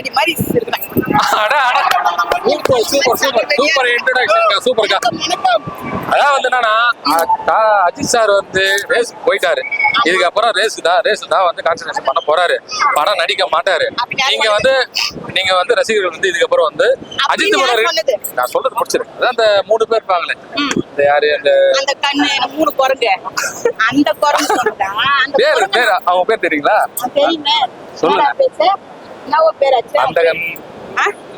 தளபதி மாதிரி அட. Super super super super introduction சூப்பர்க்கா அதான் வந்து என்னன்னா அஜித் சார் வந்து ரேஸ் போயிட்டாரு. இதுக்கப்புறம் ரேஸ் தான் ரேஸ் தான் வந்து கான்சன்ட்ரேஷன் பண்ண போறாரு. படம் நடிக்க மாட்டாரு. நீங்க வந்து நீங்க வந்து ரசிகர்கள் வந்து இதுக்கப்புறம் வந்து அஜித் நான் சொல்றது முடிச்சிருக்கேன் அதான் அந்த மூணு பேர் இருப்பாங்களே. இந்த யாரு அந்த அந்த கண்ணு மூணு குரங்கு. அந்த குரங்கு பேர் பேர் அவங்க பேர் தெரியுங்களா? சொல்லுங்க. அந்தகன்?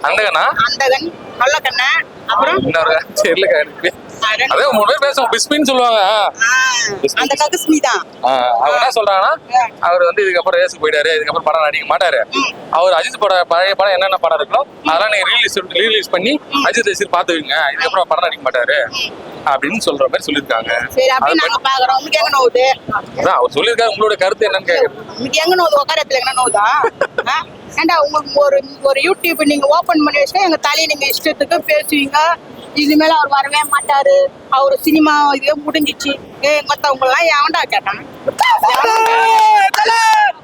அந்தகனா? அந்தகன் நல்ல கண்ணு. அப்புறம்? இன்னொரு தெரியல அதே மூணு பேர் பேசுவோம் பிஸ்மின்னு சொல்லுவாங்க. ஆ, அந்த ககுஸ்மி தான் ஆஹ் அவர் என்ன சொல்றாங்கன்னா அவர் வந்து இதுக்கப்புறம் ரேஸுக்கு போயிட்டாரு இதுக்கப்புறம் படம் நடிக்க மாட்டாரு. அவர் அஜித் படம் பழைய படம் என்னென்ன படம் இருக்கோ அதெல்லாம் நீங்க ரீலீஸ் ரீலீஸ் பண்ணி அஜித் ரசிகர் பாத்துக்கங்க இதுக்கப்புறம் படம் நடிக்க மாட்டாரு. அப்படின்னு சொல்ற மாதிரி அதான் அவர் சொல்லியிருக்காரு உங்களோட கருத்து என்னன்னு கேக்குறது ஏண்டா உங்களுக்கு ஒரு ஒரு யூடியூப் நீங்க ஓபன் பண்ணி வச்சா எங்க தலையை நீங்க இஷ்டத்துக்கு பேசுவீங்க? இனிமேல் அவர் வரவே மாட்டாரு. அவர் சினிமா இதே முடிஞ்சிச்சு. ஏ மத்தவங்க எல்லாம் எவன்டா கேட்டான்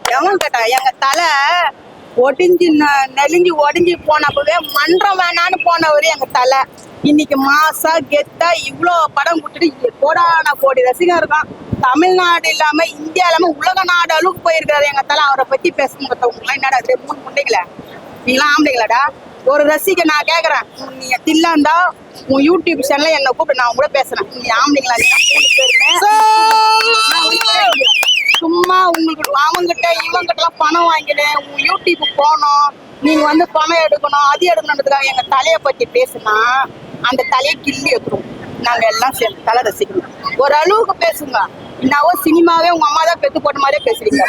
எவன் கேட்டான் எங்க தலை ஒடிஞ்சு ந- நெலிஞ்சு ஒடிஞ்சு போனப்பவே மன்றம் வேணான்னு போனவர் எங்க தலை. இன்னைக்கு மாசா கெத்தா இவ்வளோ படம் கொடுத்துட்டு கோடான கோடி ரசிகர் இருக்கான்? தமிழ்நாடு இல்லாம இந்தியா இல்லாம உலக நாடு அளவுக்கு போயிருக்காரு எங்க தலை. அவரை பத்தி பேசணும் பார்த்தவங்க என்னடா இது? மூணு முண்டைகள நீங்களாம் ஆம்பளைங்களாடா? ஒரு ரசிக நான் கேக்குறேன். உன் நீ தில்லாந்தா உன் யூடியூப் சேனல்ல என்ன கூப்பிட்டு நான் உன் கூட பேசுறேன். நீ ஆம்பளைங்களா? நீங்க கேக்குறேன். சும்மா உங்களுக்கு அவங்கிட்ட இவங்கிட்ட எல்லாம் பணம் வாங்கினேன் உங்க யூடியூப் போகணும் நீங்க வந்து பணம் எடுக்கணும் அது எடுக்கணுன்றதுக்காக எங்க தலைய பத்தி பேசுனா அந்த தலையை கிள்ளி எடுத்துரும் நாங்க எல்லாம் சேர்ந்து தலை ரசிக்கணும். ஒரு அளவுக்கு பேசுங்க. என்னவோ சினிமாவே உங்க அம்மா தான் பெத்து போட்ட மாதிரியே பேசுறீங்க.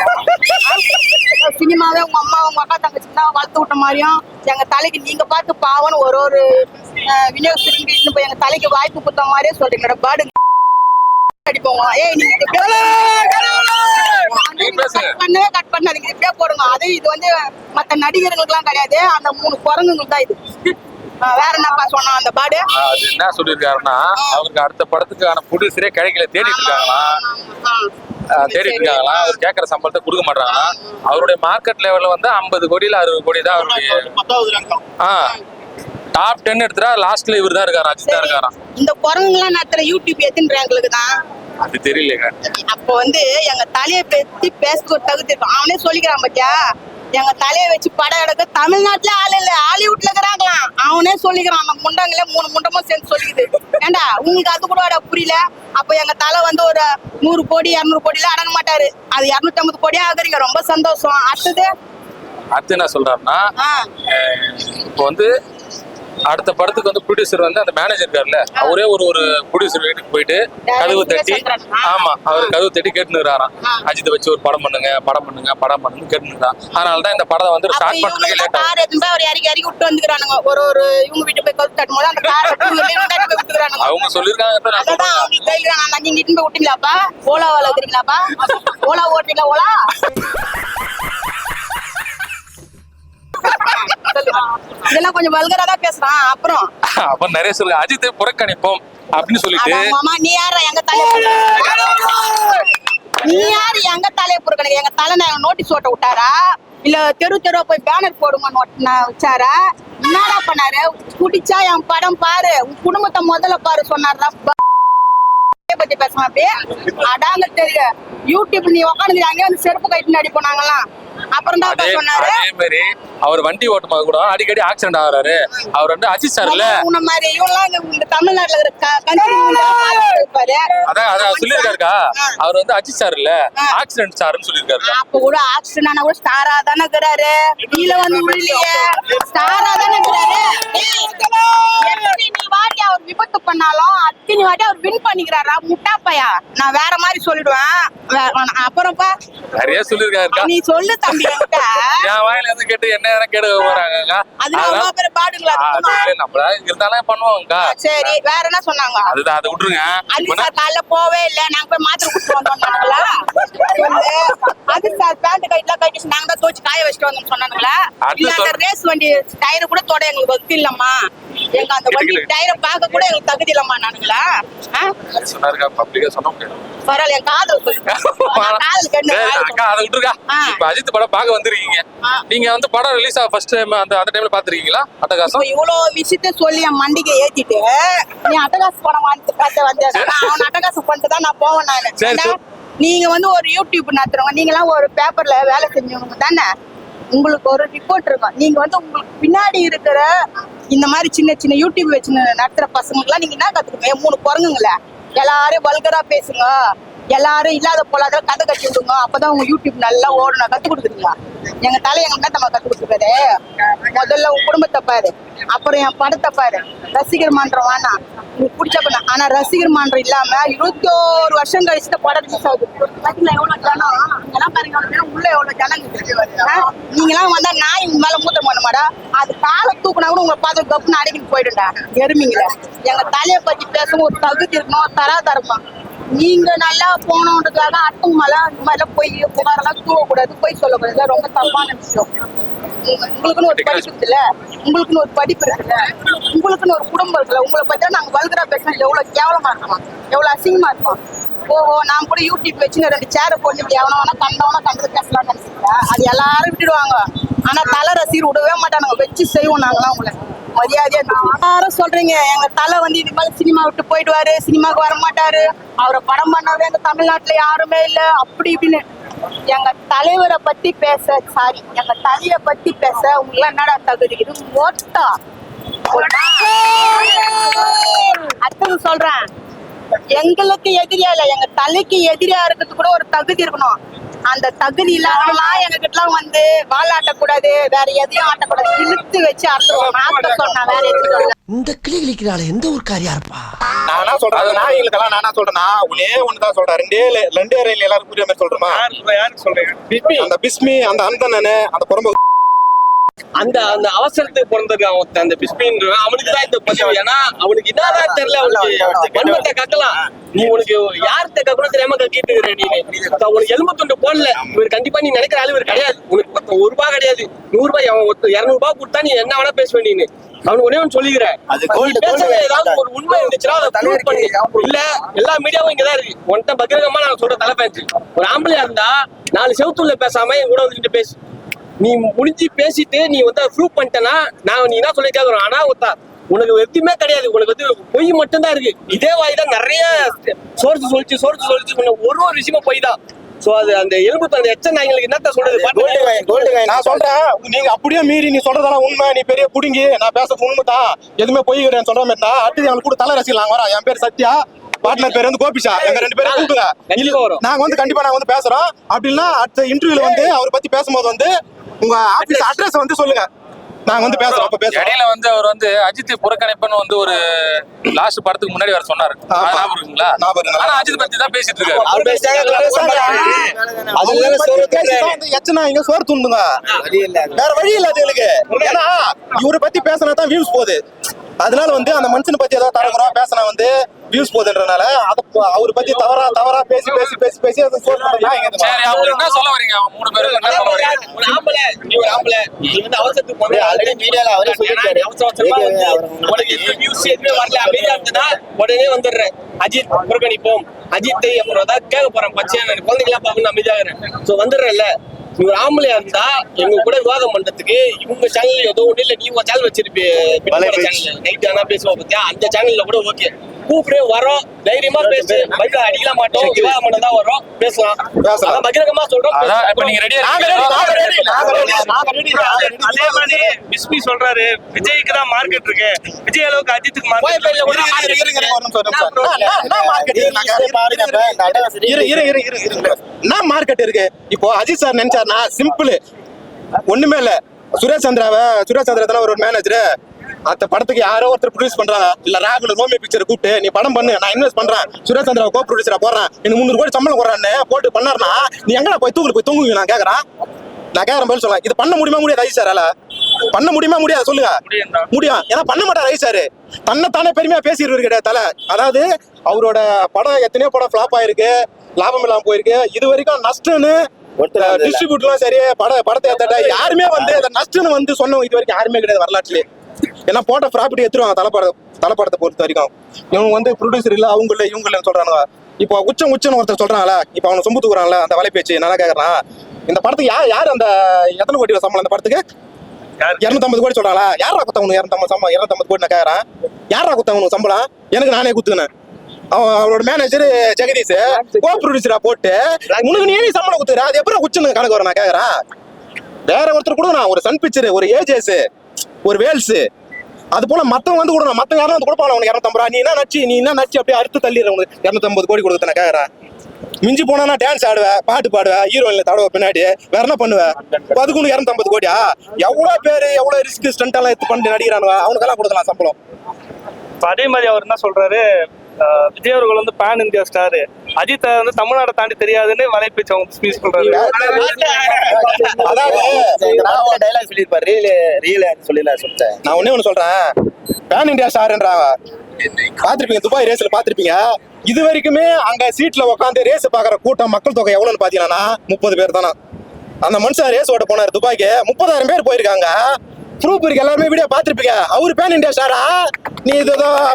சினிமாவே உங்க அம்மா உங்க அக்கா தங்கச்சி தான் வளர்த்து விட்ட மாதிரியும் எங்க தலைக்கு நீங்க பார்த்து பாவம்னு ஒரு ஒரு அஹ், விநியோகஸ்தருக்கு போய் எங்க தலைக்கு வாய்ப்பு கொடுத்த மாதிரியே சொல்றீங்க. பாடு அடிப்போம் ஏய் நீங்க பண்ணவே கட் பண்ணாதீங்க. இப்படியே போடுங்க. அது இது வந்து மத்த நடிகர்களுக்குலாம் கிடையாது. அந்த மூணு குரங்குங்களுக்கு தான் இது. வேற என்னப்பா சொன்னா அந்த பாடு? அது என்ன சொல்லியிருக்காருன்னா அவருக்கு அடுத்த படத்துக்கான ப்ரொடியூசரே கிடைக்கல தேடிட்டு இருக்காங்களா தேடிட்டு இருக்காங்களா அவர் கேட்கற சம்பளத்தை கொடுக்க மாட்டாங்களா அவருடைய மார்க்கெட் லெவல்ல வந்து ஐம்பது கோடியில அறுபது கோடி தான் அவருடைய ஆ டாப் டென் எடுத்துட்டா லாஸ்ட்ல இவர் தான் இருக்காரு அஜித் தான் இருக்காராம் இந்த குரங்குலாம் நடத்துற யூடியூப் எத்தனை ரேங்களுக்கு தான் அது தெரியலங்க. அப்போ வந்து எங்க தலையை பத்தி பேசுற தகுதி அவனே சொல்லிக்கிறான் பாத்தியா? எங்க தலையை வச்சு படம் எடுக்க தமிழ்நாட்டுல ஆள் இல்ல ஹாலிவுட்ல இருக்கிறாங்களாம் அவனே சொல்லிக்கிறான் அந்த முண்டங்களே மூணு முண்டமும் சேர்ந்து சொல்லிக்குது. ஏண்டா உங்களுக்கு அது கூட புரியல? அப்ப எங்க தலை வந்து ஒரு நூறு கோடி இரநூறு கோடியில அடங்க மாட்டாரு. அது இரநூத்தி ஐம்பது கோடியா ஆகுறீங்க ரொம்ப சந்தோஷம். அடுத்தது? அடுத்து என்ன சொல்றாருன்னா இப்போ வந்து அடுத்த படத்துக்கு வந்து ப்ரொடியூசர் வந்து அந்த மேனேஜர் இருக்காருல்ல அவரே ஒரு ஒரு ப்ரொடியூசர் வீட்டுக்கு போயிட்டு கதவு தட்டி ஆமா அவர் கதவு தட்டி கேட்டுனுறாராம் அஜித்தை வச்சு ஒரு படம் பண்ணுங்க படம் பண்ணுங்க படம் பண்ணுங்க கேட்டுனுறான் அதனால தான் இந்த படம் வந்து ஸ்டார்ட் பண்றதுக்கே லேட் போய் அவர் இறக்கி இறக்கி விட்டு வந்துக்கிறானுங்க. ஒரு ஒரு இவங்க வீட்டு போய் கவுத்து தட்டும் போது அந்த கார் விட்டுக்கிறானுங்க. அவங்க சொல்லியிருக்காங்க நான் சொல்றேன். அவங்களுக்கு கையில நான் நீங்க போய் விட்டீங்களாப்பா ஓலாவால இருக்கிறீங்களாப்பா ஓலா ஓட்டுறீங்களா ஓலா? சொல்லுங்க. இதெல்லாம் கொஞ்சம் வல்கரா தான் பேசுறான். அப்புறம். அப்ப நிறைய சொல்லுங்க. அஜித்தை புறக்கணிப்போம் அப்படின்னு சொல்லிட்டு. மாமா நீ யாரா எங்க தலைய நீ யாரு? எங்க தலைய பொறுக்கணும் எங்க தலை நான் நோட்டீஸ் ஓட்ட விட்டாரா? இல்ல தெரு தெருவா போய் பேனர் போடுங்கன்னு வச்சாரா என்னடா பண்ணாரு? குடிச்சா என் படம் பாரு. உன் குடும்பத்தை முதல்ல பாரு சொன்னாரா பத்தி பேசாம அப்படியே அடாங்க தெரியல யூடியூப் நீ உட்காந்து அங்கே வந்து செருப்பு கட்டின்னு அடிப்போம் நாங்கெல்லாம். அப்புறம் தான் சொன்னாரு. அதே மாதிரி அவர் வண்டி ஓட்டும் போது கூட அடிக்கடி ஆக்சிடென்ட் ஆகுறாரு. அவர் வந்து அஜித் சார் இல்ல உன்ன மாதிரி இவெல்லாம் இந்த தமிழ்நாட்டுல இருப்பாரு. அதான் அதான் சொல்லியிருக்காருக்கா? அவர் வந்து அஜித் சார் இல்ல ஆக்சிடென்ட் சார்னு சொல்லியிருக்காரு அப்ப கூட ஆக்சிடென்ட் ஆனா கூட ஸ்டாரா தானே இருக்கிறாரு. கீழ வந்து விழலையே ஸ்டாரா தானே இருக்கிறாரு. வாட்டி அவர் விபத்து பண்ணாலும் அத்தனை வாட்டி அவர் வின் பண்ணிக்கிறாரா? முட்டா பையா நான் வேற மாதிரி சொல்லிடுவேன். அப்புறம்ப்பா. நிறைய சொல்லியிருக்காருக்கா. நீ சொல்லு தம்பி. என் வாயில இருந்து கேட்டு என்ன நம்மள சரி வேற என்ன சொன்னாங்க? அதுதான் அதை விட்டுருங்க. காலைல போவே இல்ல நாங்க போய் மாத்திரை குடிச்சு. அது சார் பேண்ட் கைட்லாம் கட்டி நாங்க தான் தோச்சு காய வச்சுட்டு வந்தோம் சொன்னாங்களா? இல்ல அந்த. ரேஸ் வண்டி டயர் கூட தொட எங்களுக்கு இல்லம்மா. எங்க அந்த வண்டி டயரை பார்க்க கூட எங்களுக்கு தகுதி இல்லம்மா நானுங்களா? சொன்னாருக்கா பப்ளிக்கா பரவாயில்ல என் காதல் அதை விட்டுருக்கா. இப்ப அஜித் படம் பார்க்க வந்திருக்கீங்க. நீங்க வந்து படம் ரிலீஸ் ஆக ஃபர்ஸ்ட் டைம் அந்த அந்த டைம்ல பாத்துருக்கீங்களா அட்டகாசம்? இவ்வளவு விஷயத்த சொல்லி என் மண்டிக்கு ஏத்திட்டு நீ அட்டகாசம் படம் வாங்கி பார்த்து வந்தேன் அவன் அட்டகாசம் பண்ணிட்டு தான் நான் போவேன் நானு. நீங்க வந்து ஒரு யூடியூப் நடத்துறவங்க நீங்க எல்லாம் ஒரு பேப்பர்ல வேலை செஞ்சவங்க தானே. உங்களுக்கு ஒரு ரிப்போர்ட் இருக்கும். நீங்க வந்து உங்களுக்கு பின்னாடி இருக்கிற இந்த மாதிரி சின்ன சின்ன யூடியூப் வச்சு நடத்துற பசங்களுக்குலாம் நீங்க என்ன கத்துக்கணும்? மூணு குரங்குங்களே. எல்லாரும் வல்கரா பேசுங்க. எல்லாரும் இல்லாத போலாத கதை கட்டி விடுங்க. அப்பதான் உங்க யூடியூப் நல்லா ஓடணும். கத்து கொடுக்குறீங்களா எங்க தலை எங்க நம்ம கத்து கொடுத்துருக்காரு. முதல்ல உன் குடும்பத்தை பாரு. அப்புறம் என் படத்தை பாரு. ரசிகர் மன்றம் வேணாம். உங்களுக்கு பிடிச்ச பண்ண ஆனா ரசிகர் மன்றம் இல்லாம இருபத்தோரு வருஷம் கழிச்சு படம் ரிலீஸ் ஆகுது. பாத்தீங்களா எவ்வளவு ஜனம்? இங்கெல்லாம் பாருங்க எவ்வளவு ஜனம், உள்ள எவ்வளவு ஜனங்க நீங்களாம் வந்தா நாய் உங்க மேல மூத்த பண்ண மாடா அது காலை தூக்குனா கூட உங்களை பார்த்து கப்புன்னு அடிக்கிட்டு போயிடுண்டா எருமிங்களா. எங்க தலையை பத்தி பேசவும் ஒரு தகுதி இருக்கணும் தராதரமா. நீங்க நல்லா போனோன்றதுக்காக அட்டும் மேல இந்த மாதிரிலாம் போய் புகாரெல்லாம் தூவக்கூடாது. போய் சொல்லக்கூடாது. ரொம்ப தப்பான விஷயம். உங்களுக்குன்னு ஒரு படிப்பு இருக்குல்ல? உங்களுக்குன்னு ஒரு படிப்பு இருக்குல்ல? உங்களுக்குன்னு ஒரு குடும்பம் இருக்குல்ல? உங்களை பத்தி நாங்க வல்கரா பேசினா எவ்வளவு கேவலமா இருக்கோம்? எவ்வளவு அசிங்கமா இருக்கும்? ஓஹோ நான் கூட யூடியூப் வச்சு ரெண்டு சேரை போட்டு இப்படி எவனவனா கண்டவனா கண்டது பேசலாம்னு நினைச்சிருக்கா அது எல்லாரும் விட்டுடுவாங்க. ஆனா தலை ரசிகர் விடவே மாட்டானுங்க. வச்சு செய்வோம் நாங்களாம் உங்களை. மரியாதையா யாரும் சொல்றீங்க. எங்க தலை வந்து இது மாதிரி சினிமா விட்டு போயிடுவாரு. சினிமாவுக்கு வர மாட்டாரு. அவரை படம் பண்ணவே எங்க தமிழ்நாட்டுல யாருமே இல்ல. அப்படி இப்படின்னு எங்க தலைவரை பத்தி பேச சாரி எங்க தலைய பத்தி பேச உங்களுக்கு என்னடா தகுதி இது மொத்தா அடுத்தது சொல்றேன். எங்களுக்கு எதிரியா இல்ல. எங்க தலைக்கு எதிரியா இருக்கிறது கூட ஒரு தகுதி இருக்கணும். அந்த தகுதி இல்லாமலாம் எங்க கிட்டலாம் வந்து வால் ஆட்டக்கூடாது வேற எதையும் ஆட்டக்கூடாது. இழுத்து வச்சு அர்த்தம் ஆட்ட சொன்னா வேற எதுவும் இந்த கிளி கிளிக்கிறாள் எந்த ஊர்க்காரியா இருப்பா? நான் என்ன சொல்றேன் நான் எங்களுக்கெல்லாம் நான் என்ன சொல்றேன்னா ஒன்னே ஒண்ணுதான் சொல்றேன். ரெண்டே ரெண்டே ரயில் எல்லாரும் புரியுற மாதிரி சொல்றேமா யாருக்கு அந்த பிஸ்மி அந்த அந்தனனு அந்த புறம்பு அந்த அந்த அவசரத்துக்கு பிறந்திருக்கான் ஒருத்தன் அந்த பிஸ்பின்ற அவனுக்கு தான் இந்த பதிவு. ஏன்னா அவனுக்கு என்னதான் தெரியல அவனுக்கு. வன்மத்தை கக்கலாம் நீ உனக்கு யார்கிட்ட கக்கணும் தெரியாம கக்கிட்டு இருக்கிற நீ உனக்கு எலும்பு துண்டு போடல. இவர் கண்டிப்பா நீ நினைக்கிற அளவு இவர் கிடையாது. உனக்கு மொத்தம் ஒரு ரூபாய் கிடையாது. நூறு ரூபாய் அவன் ஒருத்தர் இருநூறு ரூபாய் கொடுத்தா நீ என்ன வேணா பேசுவ நீ அவனுக்கு ஒண்ணே ஒன்று சொல்லிக்கிறேன். ஏதாவது ஒரு உண்மை இருந்துச்சுன்னா அதை prove பண்ணி. இல்ல எல்லா மீடியாவும் இங்கதான் இருக்கு. உன்கிட்ட பகிரங்கமா நான் சொல்ற தலை பேச்சு ஒரு ஆம்பளையா இருந்தா நாலு செவுத்துள்ள பேசாம என் கூட வந்துட்டு பேசு. நீ முடிஞ்சு பேசிட்டு நீ வந்து ப்ரூவ் பண்ணிட்டனா நான் நீ என்ன சொல்லி கேட்கறோம் ஆனா ஒத்தா உனக்கு எதுவுமே கிடையாது. உனக்கு வந்து பொய் மட்டும்தான் இருக்கு. இதே வாய் தான் நிறைய சோர்ஸ் சொல்லிச்சு சோர்ஸ் சொல்லிச்சு. ஒரு ஒரு விஷயமும் பொய் தான். சோ அது அந்த எலும்பு அந்த எச்ச நாய்களுக்கு என்னத்த சொல்றது? நான் சொல்றேன். நீங்க அப்படியே மீறி நீ சொல்றதெல்லாம் உண்மை. நீ பெரிய புடுங்கி நான் பேச உண்மை தான் எதுவுமே பொய் சொல்ற மாதிரி தான் அடுத்து எங்களுக்கு கூட தலை ரசிக்கலாம். வரா என் பேர் சத்யா பார்ட்னர் பேர் வந்து கோபிஷா. எங்க ரெண்டு பேரும் கூப்பிடுங்க. நாங்க வந்து கண்டிப்பா நாங்க வந்து பேசுறோம். அப்படின்னா அடுத்த இன்டர்வியூல வந்து அவரை பத்தி பேசும்போது வந்து உங்க ஆபீஸ் அட்ரஸ் வந்து சொல்லுங்க. நாங்க வந்து பேசுறோம் அப்ப பேசுறோம். இடையில வந்து அவர் வந்து அஜித் புறக்கணிப்புன்னு வந்து ஒரு லாஸ்ட் படத்துக்கு முன்னாடி வர சொன்னாரு. ஞாபகம் இருக்குங்களா. ஆனா அஜித் பத்தி தான் பேசிட்டு இருக்காரு. அவர் எச்சனா இங்க சோறு துண்டுங்க வேற வழி இல்ல அது எங்களுக்கு. ஏன்னா இவரை பத்தி பேசினா தான் வியூஸ் போகுது. அதனால வந்து அந்த மனுஷனை பத்தி ஏதாவது தரக்குறோம் பேசினா வந்து வியூஸ் போகுதுன்றனால அத அவரை பத்தி தவறா தவறா பேசி பேசி பேசி பேசி அதை? சரி என்ன சொல்ல வரீங்க? மூணு பேருக்கு என்ன சொல்ல வரீங்க? ஒரு ஆம்பளை நீ ஒரு ஆம்பளை நீ வந்து அவசரத்துக்கு போன already media ல அவரே சொல்லிருக்காரு. அவசர அவசரமா வந்து உனக்கு எந்த நியூஸ் எதுவுமே வரல அமைதியா இருந்ததா உடனே வந்துடுறேன். அஜித் புறக்கணிப்போம் அஜித்தை அப்புறம் தான் கேட்க போறேன் பச்சையா நான் குழந்தைங்களா பார்க்கணும் அமைதியாகிறேன். சோ வந்துடுறேன்ல. ஒரு ஆம்பளையா இருந்தா எங்க கூட விவாதம் பண்றதுக்கு இவங்க சேனல் ஏதோ ஒண்ணு இல்ல நீ உங்க சேனல் வச்சிருப்பே சேனல் நைட் ஆனா பேசுவோம் பத்தியா? அந்த சேனல்ல கூட ஓகே கூப்பிடு வரோம். தைரியமா பேசு. பைக் அடிக்கல மாட்டோம். விவாதம் பண்ண தான் வரோம் பேசலாம். பேசலாம். அதான் பகிரங்கமா சொல்றோம். இப்ப நீங்க ரெடியா. அதே மாதிரி பிஸ்மி சொல்றாரு விஜய்க்கு தான் மார்க்கெட் இருக்கு. விஜய் அளவுக்கு அஜித்துக்கு மார்க்கெட் இரு, இரு, இரு, இரு. என்ன மார்க்கெட் இருக்கு. இப்போ அஜித் சார் நினைச்சாருன்னா சிம்பிள் ஒண்ணுமே இல்ல. சுரேஷ் சந்திராவை சுரேஷ் சந்திரா தானே ஒரு மேனேஜர் அந்த படத்துக்கு யாரோ ஒருத்தர் ப்ரொடியூஸ் பண்றாங்க. இல்ல ராகுல் ரோமி பிக்சர் கூப்பிட்டு நீ படம் பண்ணு நான் இன்வெஸ்ட் பண்றேன். சுரேஷ் சந்திராவை கோ ப்ரொடியூசரா போடுறேன். எனக்கு முந்நூறு கோடி சம்பளம் போடுறான்னு போட்டு பண்ணாருன்னா நீ எங்கடா போய் தூக்குல போய் தூங்குவீங்க? நான் கேக்குறேன். நான் கேக்குறேன் பதில் சொல்லுங்க இது பண்ண முடியுமா முடியாது அஜித் சாரால பண்ண முடியுமா முடியாது சொல்லுங்க. முடியும். ஏன்னா பண்ண மாட்டார் ஐ சார் தன்னைத்தானே பெருமையா பேசிடுவாரு கிடையாது தலை. அதாவது அவரோட படம் எத்தனையோ படம் ஃபிளாப் ஆயிருக்கு. லாபம் இல்லாம போயிருக்கு. இது வரைக்கும் நஷ்டம்னு. டிஸ்ட்ரிபியூட்லாம் சரி பட படத்தை ஏத்தாட்ட யாருமே வந்து அந்த நஷ்டம்னு வந்து சொன்னவங்க இது வரைக்கும் யாருமே கிடையாது வரலாற்றுலயே. ஏன்னா போட்ட ப்ராப்பர்ட்டி எடுத்துருவாங்க தலைப்பட தலைப்படத்தை பொறுத்த வரைக்கும். இவங்க வந்து ப்ரொடியூசர் இல்ல அவங்க இல்ல இவங்க இல்லைன்னு சொல்றானுங்க. இப்போ உச்சம் உச்சம் ஒருத்தர் சொல்றாங்களா இப்போ அவனை சொம்பு தூக்குறான்ல அந்த வலை பேச்சு நல்லா கேக்குறான்? இந்த படத்துக்கு யார் யார் அந்த எத்தனை கோடி சம்பளம் அந்த படத்துக்கு? இரநூத்தம்பது கோடி சொல்றாங்களா யாரா குத்தவனு இரநூத்தம்பது சம்பளம் இரநூத்தம்பது கோடி நான் கேக்குறேன் யாரா குத்தவனு சம்பளம்? எனக்கு நானே குத்துக்கினேன் அவன் அவரோட மேனேஜர் ஜெகதீஷ் கோ ப்ரொடியூசரா போட்டு உனக்கு நீ சம்பளம் குத்துற? அது எப்படி உச்சனு கணக்கு வர நான் கேக்குறேன் வேற ஒருத்தர் கூட நான் ஒரு சன் பிக்சர் ஒரு ஏஜேஸ் ஒரு வேல்ஸ் அது போல மத்தவங்க வந்து கொடுக்கணும் மத்தவங்க யாரும் வந்து கொடுப்பாங்க உனக்கு இரநூத்தம்பது ரூபா. நீ என்ன நச்சு நீ என்ன நச்சு அப்படியே அறுத்து தள்ளிடுற உனக்கு? இரநூத்தம்பது கோடி கொடுத்து நான் மிஞ்சி போனா டான்ஸ் ஆடுவேன் பாட்டு பாடுவேன் ஹீரோயின்ல தடவை பின்னாடி. வேற என்ன பண்ணுவேன் இப்ப அதுக்கு உனக்கு இரநூத்தம்பது கோடியா? எவ்வளவு பேரு எவ்வளவு ரிஸ்க் ஸ்டண்ட் எல்லாம் எடுத்து பண்ணி நடிக்கிறானுங்க? அவனுக்கெல்லாம் கொடுக்கலாம் சம்பளம். அதே மாதிரி அவர் என்ன சொல்றாரு? விஜயவர்கள் விஜய் அவர்கள் வந்து பேன் இந்தியா ஸ்டாரு அஜித் வந்து தமிழ்நாட்டை தாண்டி தெரியாதுன்னு வலைப்பேச்சு அவங்க ஸ்பீச் சொல்றாரு அதாவது நான் ஒரு டைலாக் சொல்லியிருப்பாரு ரீல் ரீல் சொல்லல சொல்லிட்டேன். நான் ஒண்ணே ஒண்ணு சொல்றேன். பேன் இந்தியா ஸ்டார்ன்றாங்க பாத்திருப்பீங்க துபாய் ரேஸ்ல பாத்திருப்பீங்க இது வரைக்குமே அங்க சீட்ல உட்காந்து ரேஸ் பாக்குற கூட்டம் மக்கள் தொகை எவ்வளவுன்னு பாத்தீங்கன்னா முப்பது பேர் தானே? அந்த மனுஷன் ரேஸ் ஓட்ட போனாரு துபாய்க்கு. முப்பதாயிரம் பேர் போயிருக்காங்க. ப்ரூஃப் இருக்கு எல்லாருமே வீடியோ பாத்திருப்பீங்க அவரு பேன் இந்தியா ஸ்டாரா நீ இது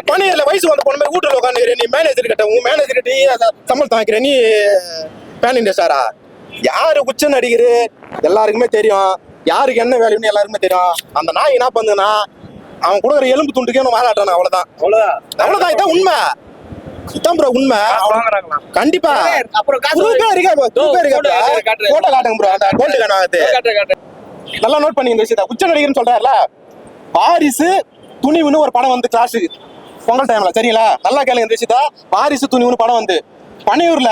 பணியில வயசு வந்து போன மாதிரி வீட்டுல உட்காந்துக்கிற நீ மேனேஜர் கிட்ட உன் மேனேஜர் கிட்ட சம்பளத்தை வாங்கிக்கிற நீ பேன் இந்தியா ஸ்டாரா யாரு உச்ச நடிகர்? எல்லாருக்குமே தெரியும். யாருக்கு என்ன வேலைன்னு எல்லாருக்குமே தெரியும். அந்த நாய் என்ன பண்ணுதுன்னா அவன் கொடுக்குற எலும்பு துண்டுக்கே அவன் வாழாட்டான அவ்வளவுதான். அவ்வளவுதான். அவ்வளவுதான் இதான் உண்மை. இதான் ப்ரோ உண்மை. கண்டிப்பா. அப்புறம் இருக்கா இருக்கா photo காட்டுங்க ப்ரோ அந்த கோல்டு காட்டுறேன். நல்லா நோட் பண்ணி இந்த விஷயத்த. உச்ச நடிகர்னு சொல்றாருல வாரிசு துணிவுன்னு ஒரு படம் வந்து கிளாஸுக்கு பொங்கல் டைம்ல சரிங்களா? நல்லா கேளுங்க இந்த விஷயத்த. வாரிசு துணிவுன்னு படம் வந்து. பனையூர்ல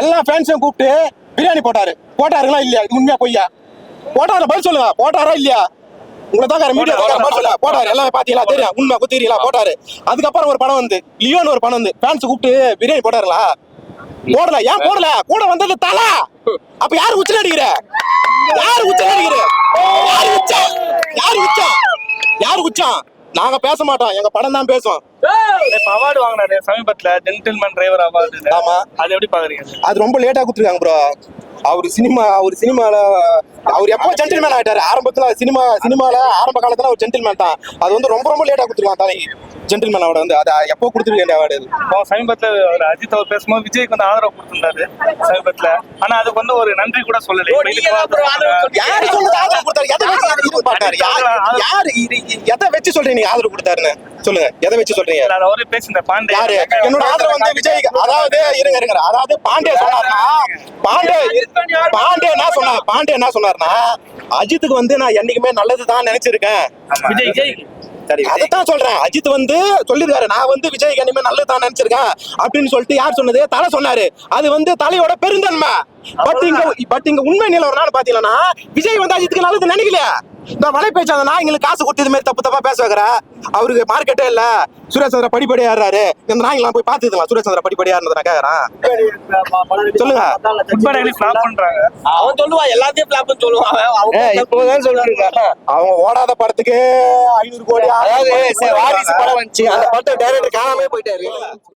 எல்லா ஃபேன்ஸையும் கூப்பிட்டு பிரியாணி போட்டாரு. போட்டாருங்களா இல்லையா? இது உண்மையா பொய்யா? போட்டாரா? பதில் சொல்லுங்க. போட்டாரா இல்லையா? உங்களை தான் மீடியா சொல்லுங்க போட்டாரு எல்லாமே பாத்தீங்களா? தெரியும். உண்மை குத்திரீங்களா போட்டாரு. அதுக்கப்புறம் ஒரு படம் வந்து லியோன்னு ஒரு படம் வந்து ஃபேன்ஸ் கூப்பிட்டு பிரியாணி போட்டாருங்களா? போடல. ஏன் போடல? கூட வந்தது தலை! அப்ப யாரு உச்ச நடிக்கிற யாரு உச்ச நடிக்கிற யாரு உச்சம்? யாரு உச்சம்? யாரு உச்சம்? நாங்க பேச மாட்டோம். எங்க படம் தான் இப்ப அவார்டு வாங்கினாரு சமீபத்துல ஜென்டில்மேன் டிரைவர் அவார்டு ஆமா. அது எப்படி பாக்குறீங்க? அது ரொம்ப லேட்டா கொடுத்துருக்காங்க ப்ரோ அவர் சினிமா அவர் சினிமால அவர் எப்போ ஜென்டில்மேன் ஆயிட்டாரு? ஆரம்பத்துல சினிமா சினிமால ஆரம்ப காலத்துல அவர் ஜென்டில்மேன் தான். அது வந்து ரொம்ப ரொம்ப லேட்டா கொடுத்துருக்காங்க தலைக்கு ஜென்டில்மேன் அவார்டு வந்து அதை எப்போ கொடுத்துருக்க வேண்டிய அவார்டு அது இப்போ சமீபத்துல அவர் அஜித் அவர் பேசும்போது விஜய்க்கு வந்து ஆதரவு கொடுத்திருந்தாரு சமீபத்துல. ஆனா அதுக்கு வந்து ஒரு நன்றி கூட சொல்லல. யாரு சொல்றது ஆதரவு கொடுத்தாரு? எதை வச்சு ஆதரவு பார்த்தாரு யாரு யாரு இது- இது- எதை வச்சு சொல்றீங்க நீங்க ஆதரவு கொடுத்தாருன்னு? சொல்லுங்க எதை வச்சு சொல்றீங்க? அவரே பேசியிருந்த பாண்டே. யாரு? என்னோட ஆதரவு வந்து விஜய் அதாவது இருங்க இருங்க அதாவது பாண்டே சொன்னாருன்னா பாண்டே பாண்டே என்ன சொன்னார் பாண்டே என்ன சொன்னாருன்னா அஜித்துக்கு வந்து நான் என்னைக்குமே நல்லதுதான் நினைச்சிருக்கேன். விஜய் விஜய். சரி அதைத்தான் சொல்றேன். அஜித் வந்து சொல்லிருக்காரு. நான் வந்து விஜய்க்கு இனிமே நல்லதுதான் நினைச்சிருக்கேன் அப்படின்னு சொல்லிட்டு யார் சொன்னது? தலை சொன்னாரு. அது வந்து தலையோட பெருந்தன்மை. பட் இங்க பட் இங்க உண்மை நிலவரம் என்னன்னு பாத்தீங்கன்னா விஜய் வந்து அஜித்துக்கு நல்லது நினைக்கலையா. இந்த வலை பேச்சு அந்த நாய்ங்களுக்கு காசு கொடுத்து இது மாதிரி தப்பு தப்பா பேச வைக்கிற? அவருக்கு மார்க்கெட்டே இல்ல. சுரேஷ் சந்திரா படிப்படி ஏறாரு இந்த நாய்ங்களாம் போய் பாத்துக்கலாம் சுரேஷ் சந்திரா படிப்படி ஏறினது நான் கேக்குறேன். சொல்லுங்க. அவன் சொல்லுவான் எல்லாத்தையும் ஃபிளாப்னு சொல்லுவான். அவன். அவன் இப்போதான் சொல்லிருக்காங்க அவங்க ஓடாத படத்துக்கு ஐநூறு கோடி அதாவது சரி, வாரிசு படம் வந்துச்சு. அந்த படத்தை டைரக்டர் காணாமே போயிட்டாரு.